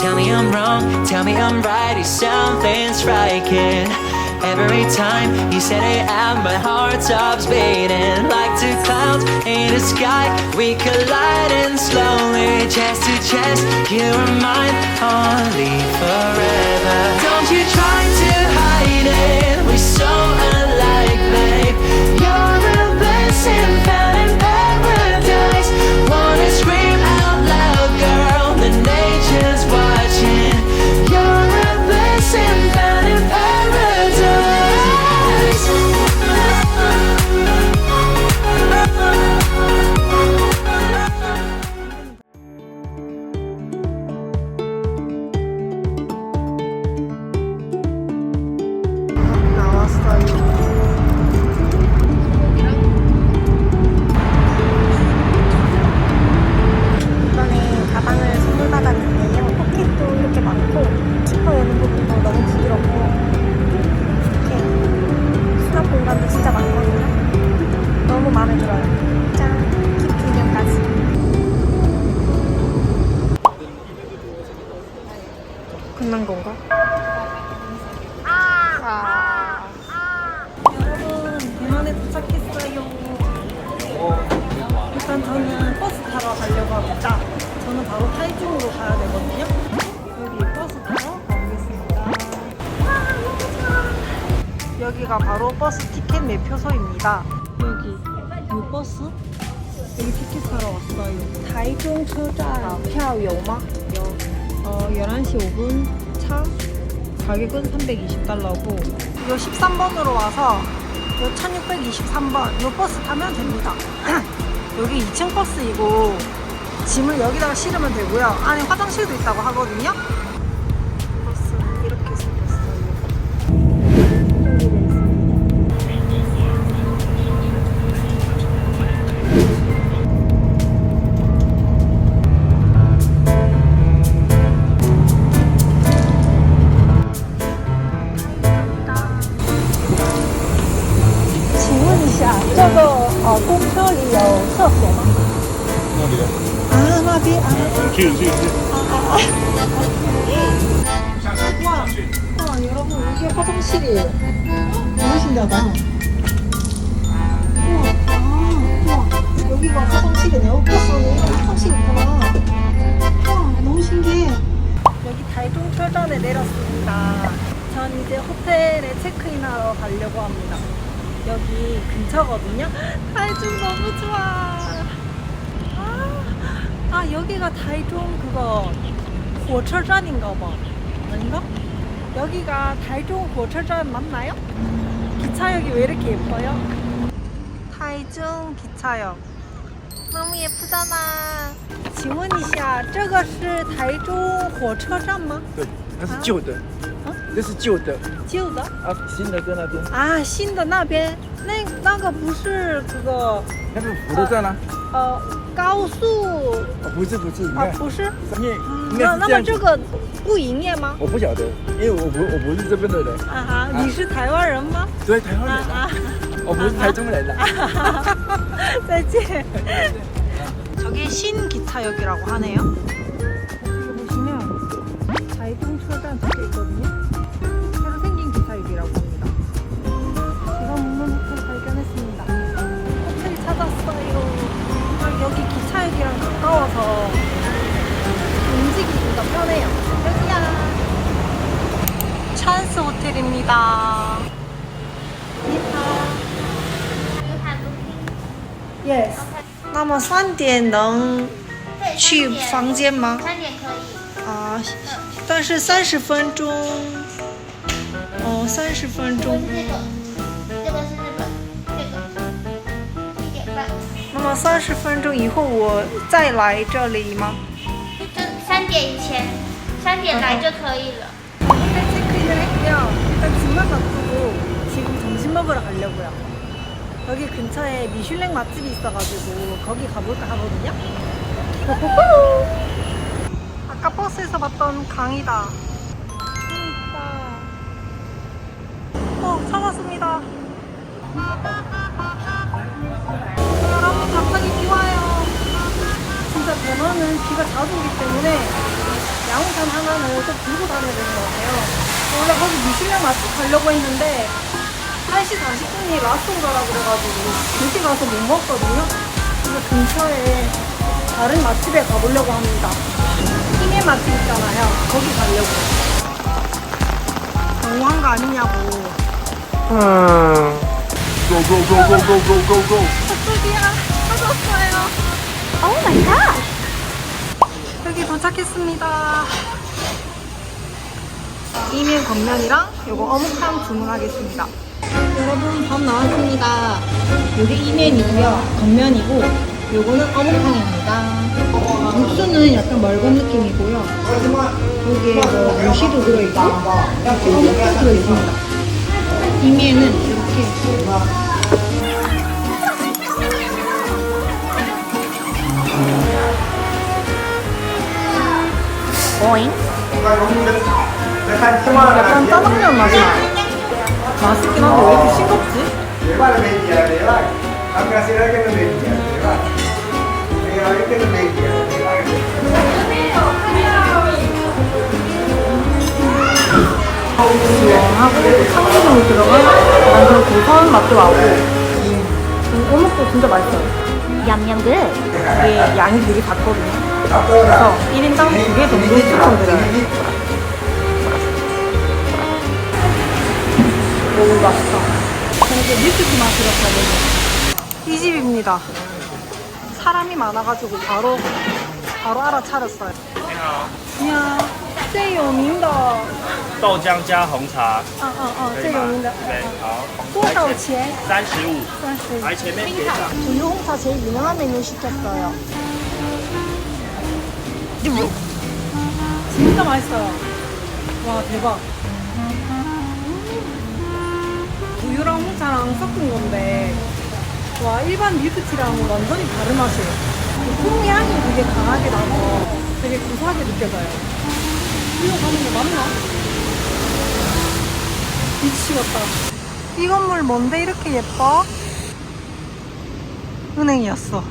Tell me I'm wrong, tell me I'm right, if something's striking. Every time you say it out, my heart stops beating like two clouds in the sky. We collide colliding slowly, chest to chest. You are mine, only forever. Don't you try to hide it, we're so 이 버스 여기 티켓 사러 왔어요. 타이중 车站票有吗? 어, 11시 5분 차 가격은 320달러고 요 13번으로 와서 요 1623번 요 버스 타면 됩니다 여기 2층 버스이고 짐을 여기다가 실으면 되고요 안에 화장실도 있다고 하거든요 가려고 합니다. 여기 근처거든요. 달중 너무 좋아. 아, 아 여기가 달중 그거 火车站인가 봐. 아닌가? 여기가 달종火车站 맞나요? 기차역이 왜 이렇게 예뻐요? 타이중 기차역. 너무 예쁘잖아. 请问一下，这个是台中火车站吗？对，它是旧的，啊 这是旧的旧的啊，新的在那边，啊，新的那边那那个不是这个那是火车站啊，呃高速啊不是不是，你啊看，不是？因为应那那该是这样子，么这个不营业吗？我不晓得，因为我不我不是这边的人，啊哈，你是台湾人吗？对，台湾人啊啊，啊。我不是台中人啊， 再见. 저게 신기차역이라고 하네요. 여기 보시면 자이 你好，你好。Yes。那么三点能去房间吗？三点可以。啊，但是三十分钟。哦，三十分钟。这个，这个是日本，这个一点半。那么三十分钟以后我再来这里吗？就三点以前，三点来就可以了。 일단 짐만 놔두고 지금 점심 먹으러 가려고요. 여기 근처에 미슐랭 맛집이 있어가지고 거기 가볼까 하거든요. 아까 버스에서 봤던 강이다. 재밌다. 어, 찾았습니다. 여러분, 갑자기 비 와요. 진짜 대만은 비가 자주 오기 때문에 양호삼 하나는 또 들고 다녀야 되는 것 같아요. 원래 거기 미슐랭 맛집 가려고 했는데 1시 40분이 라스트오더라 그래가지고 늦게 가서 못 먹거든요. 그래서 근처에 다른 맛집에 가보려고 합니다. 힘의 맛집 있잖아요. 거기 가려고. 너무한 거 아니냐고. Go, go, go, go, go, go, go, go. 저쪽이야. 찾았어요. 오 마이 갓. 여기 도착했습니다. 이면 겉면이랑 요거 어묵탕 주문하겠습니다. 여러분 밥 나왔습니다. 요게 이면이고요. 겉면이고 요거는 어묵탕입니다. 육수는 약간 멀건 느낌이고요. 여기에 뭐 무시도 들어있고 어묵탕 들어있습니다. 이면은 이렇게 오잉. 약간 짜장면 맛이 나요. 맛있긴 한데 왜 이렇게 싱겁지? 참기름이 들어간 완전 고소한 맛도 나고 음, 어묵도 진짜 맛있어요. 얌얌 굿. 이게 양이 되게 작거든요. 그래서 1인당 2개 정도 추천드려요. 너무 맛있다. 이게 밀크티 맛 들었거든요. 이 집입니다. 사람이 많아가지고 바로 바로 알아차렸어요. 안녕. 最有名的，啊豆浆加红茶，啊啊，可以吗最有名的，对，好，多少钱？三十五，三十。来前面结账。 우유 홍차 제일 유명한 메뉴 시켰어요. 진짜 맛있어요. 와 대박. 우유랑 홍차랑 섞은 건데 와 일반 밀크티랑 완전히 다른 맛이에요. 그 콩향이 되게 강하게 나서 되게 고소하게 느껴져요. 이거 가는 거 맞나? 미치겠다. 이 건물 뭔데 이렇게 예뻐? 은행이었어.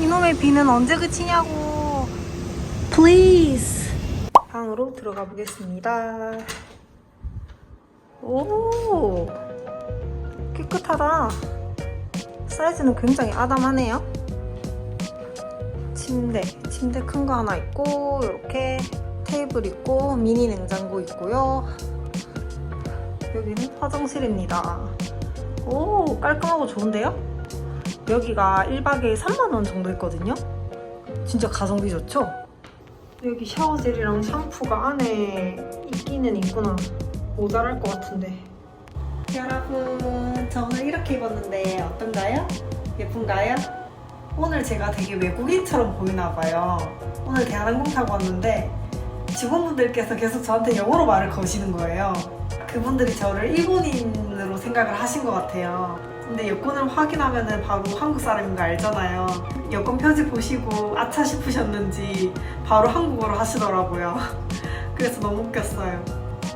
이놈의 비는 언제 그치냐고. Please. 방으로 들어가 보겠습니다. 오, 깨끗하다. 사이즈는 굉장히 아담하네요. 침대, 침대 큰 거 하나 있고, 이렇게 테이블 있고, 미니 냉장고 있고요. 여기는 화장실입니다. 오, 깔끔하고 좋은데요? 여기가 1박에 3만원 정도 했거든요? 진짜 가성비 좋죠? 여기 샤워젤이랑 샴푸가 안에 있기는 있구나. 모자랄 것 같은데. 여러분, 저 오늘 이렇게 입었는데 어떤가요? 예쁜가요? 오늘 제가 되게 외국인처럼 보이나 봐요. 오늘 대한항공 타고 왔는데 직원분들께서 계속 저한테 영어로 말을 거시는 거예요. 그분들이 저를 일본인으로 생각을 하신 것 같아요. 근데 여권을 확인하면 바로 한국 사람인 거 알잖아요. 여권 표지 보시고 아차 싶으셨는지 바로 한국어로 하시더라고요. 그래서 너무 웃겼어요.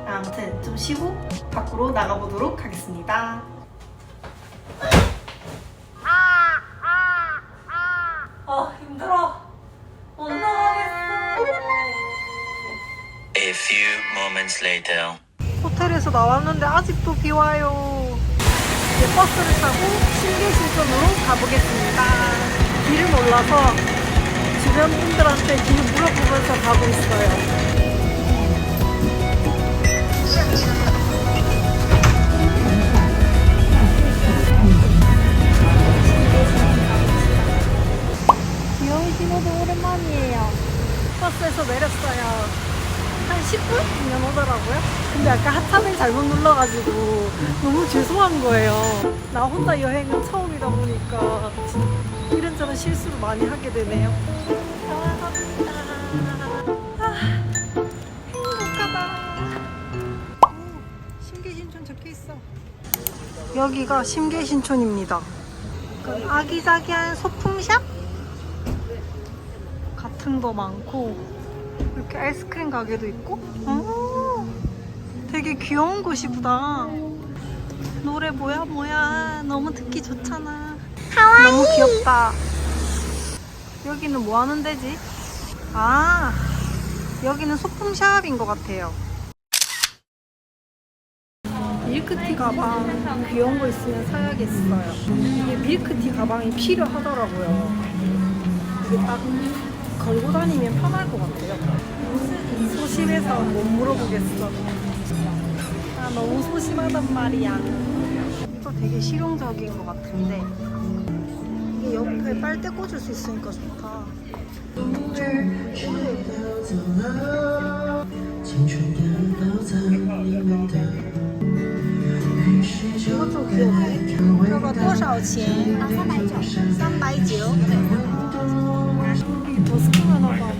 아무튼 좀 쉬고 밖으로 나가보도록 하겠습니다. 아 힘들어. 못 나가겠어. A few moments later. 호텔에서 나왔는데 아직도 비 와요. 이제 버스를 타고 신계신촌으로 가보겠습니다. 길을 몰라서 주변 분들한테 길 물어보면서 가고 있어요. 귀여운 신호등 오랜만이에요. 버스에서 내렸어요. 한 10분이면 오더라고요. 근데 아까 하차를 잘못 눌러가지고 너무 죄송한 거예요. 나 혼자 여행은 처음이다 보니까 이런저런 실수를 많이 하게 되네요. 사랑합니다. 아, 행복하다. 오, 심계신촌 적혀 있어. 여기가 심계신촌입니다. 그 아기자기한 소품샵 같은 거 많고 이렇게 아이스크림 가게도 있고 오, 되게 귀여운 곳이구나 노래 뭐야 뭐야 너무 듣기 좋잖아 너무 귀엽다 여기는 뭐 하는 데지? 아 여기는 소품 샵인 것 같아요. 밀크티 가방 귀여운 거 있으면 사야겠어요. 이게 밀크티 가방이 필요하더라고요. 이게 딱 걸고 다니면 편할 것 같아요. 소심해서 못 물어보겠어. 아, 너무 소심하단 말이야. 이거 되게 실용적인 것 같은데. 이게 옆에 빨대 꽂을 수 있으니까 좋다. 이것도 귀엽네. 저거 多少钱? 390. 390. 더 스키하나 봐.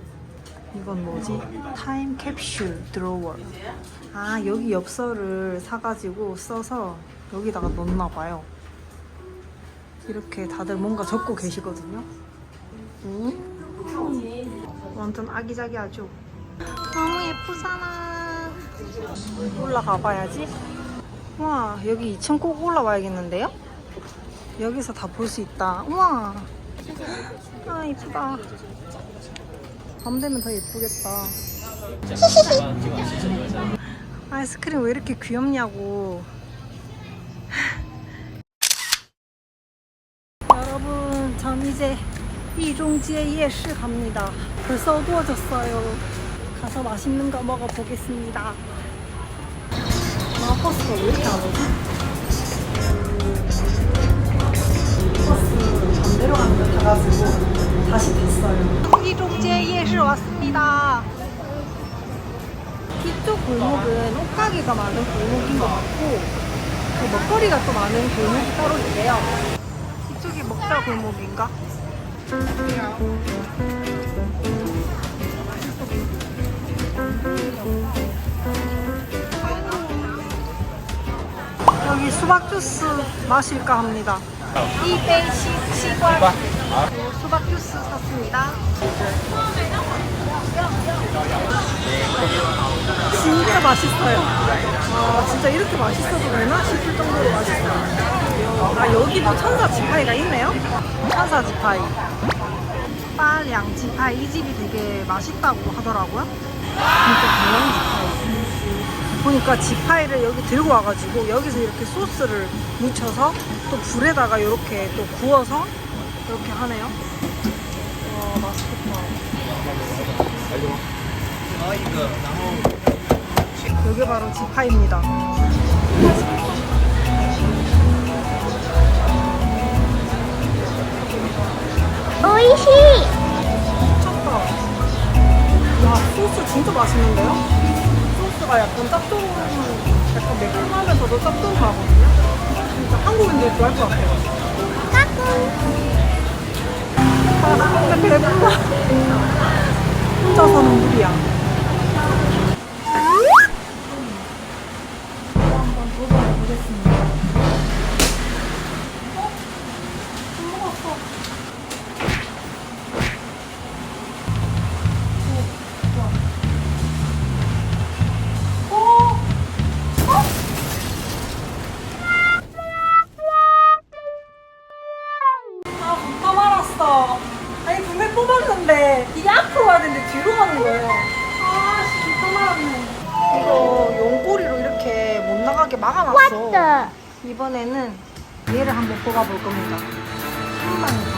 이건 뭐지? 타임 캡슐 드로워. 아, 여기 엽서를 사가지고 써서 여기다가 넣나 봐요. 이렇게 다들 뭔가 적고 계시거든요. 음? 완전 아기자기하죠? 너무 예쁘잖아. 올라가 봐야지. 우와, 여기 2층 꼭 올라와야겠는데요? 여기서 다 볼 수 있다. 우와. 아, 이쁘다. 밤 되면 더 예쁘겠다. 아이스크림 왜 이렇게 귀엽냐고. 여러분, 전 이제 이종지의 예시 갑니다. 벌써 어두워졌어요. 가서 맛있는 거 먹어보겠습니다. 아, 버스가 왜 이렇게 안 오지? 버스 반대로 가는 거 타가지고 다시 탔어요. 이종지의 예시 왔습니다. 이쪽 골목은 옷가게가 많은 골목인 것 같고 그 먹거리가 또 많은 골목이 따로 있대요. 이쪽이 먹자 골목인가? 여기 수박 주스 마실까 합니다. 이베이 시관 수박 주스 샀습니다. 진짜 맛있어요. 아 진짜 이렇게 맛있어도 되나 싶을 정도로 맛있어요. 아 여기도 천사 지파이가 있네요. 천사 지파이. 빠량 지파이 이 집이 되게 맛있다고 하더라고요. 진짜 대형 지파이. 보니까 지파이를 여기 들고 와가지고 여기서 이렇게 소스를 묻혀서 또 불에다가 이렇게 또 구워서 이렇게 하네요. 와 맛있겠다. 여기 바로 지파입니다. 오이시. 미쳤다. 와 소스 진짜 맛있는데요? 소스가 약간 짭조름, 약간 매콤하면서도 짭조름하거든요. 진짜 한국인들 좋아할 것 같아요. 아니, 분명 뽑았는데, 이게 앞으로 가야 되는데 뒤로 가는 거예요. 아, 씨, 못 말았네. 이거 용꼬리로 이렇게 못 나가게 막아놨어. 이번에는 얘를 한번 뽑아볼 겁니다. 한 방에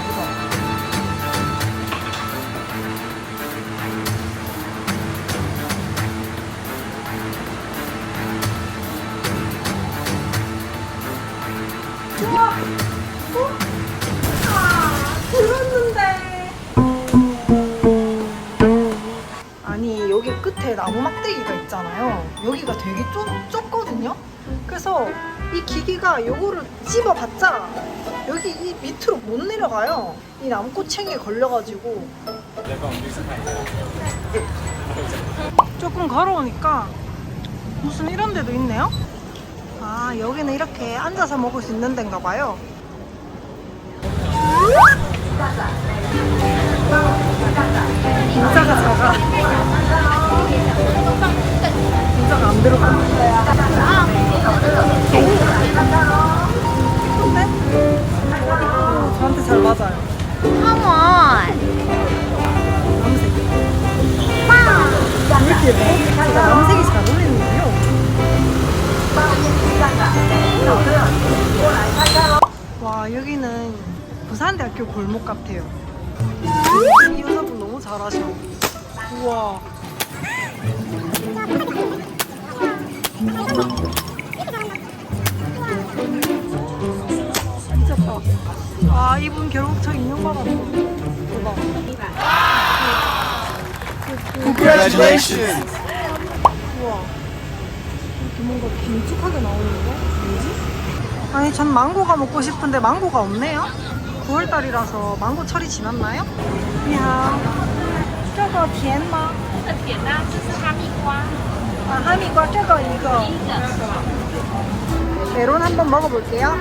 아니, 여기 끝에 나무 막대기가 있잖아요. 여기가 되게 좁, 좁거든요? 그래서 이 기기가 요거를 찝어봤자 여기 이 밑으로 못 내려가요. 이 나무꼬챙이에 걸려가지고. 조금 걸어오니까 무슨 이런 데도 있네요? 아, 여기는 이렇게 앉아서 먹을 수 있는 데인가 봐요. 인자가 작아. 어, 저한테 잘 맞아요. 왜 이렇게 예뻐? 제가 남색이 잘 어울리는군요. 와 여기는 부산대학교 골목 같아요. 이 여자분 너무 잘하셔. 우와. 미쳤다. 아 이분 결국 저 인형 받았어. 대박. Congratulations. 우와. 이렇게 뭔가 길쭉하게 나오는데? 뭐지? 아니, 전 망고가 먹고 싶은데 망고가 없네요? 9월달이라서 망고 철이 지났나요? 니하오. 这个甜吗?甜啊，这是哈密瓜， 아, 하미과 这个 이거. 第一个。 메론 한번 먹어볼게요.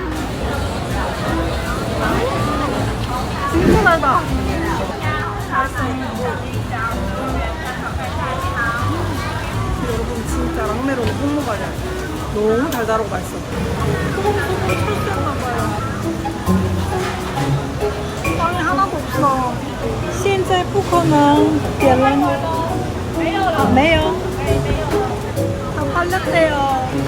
궁금하다. 여러분 진짜 랑메론 꼭 먹어야 돼. 너무 달달하고 맛있어. 철새나봐요. 빵이 하나도 없어. 现在不可能点了吗? 아, 没有. 다 팔렸대요.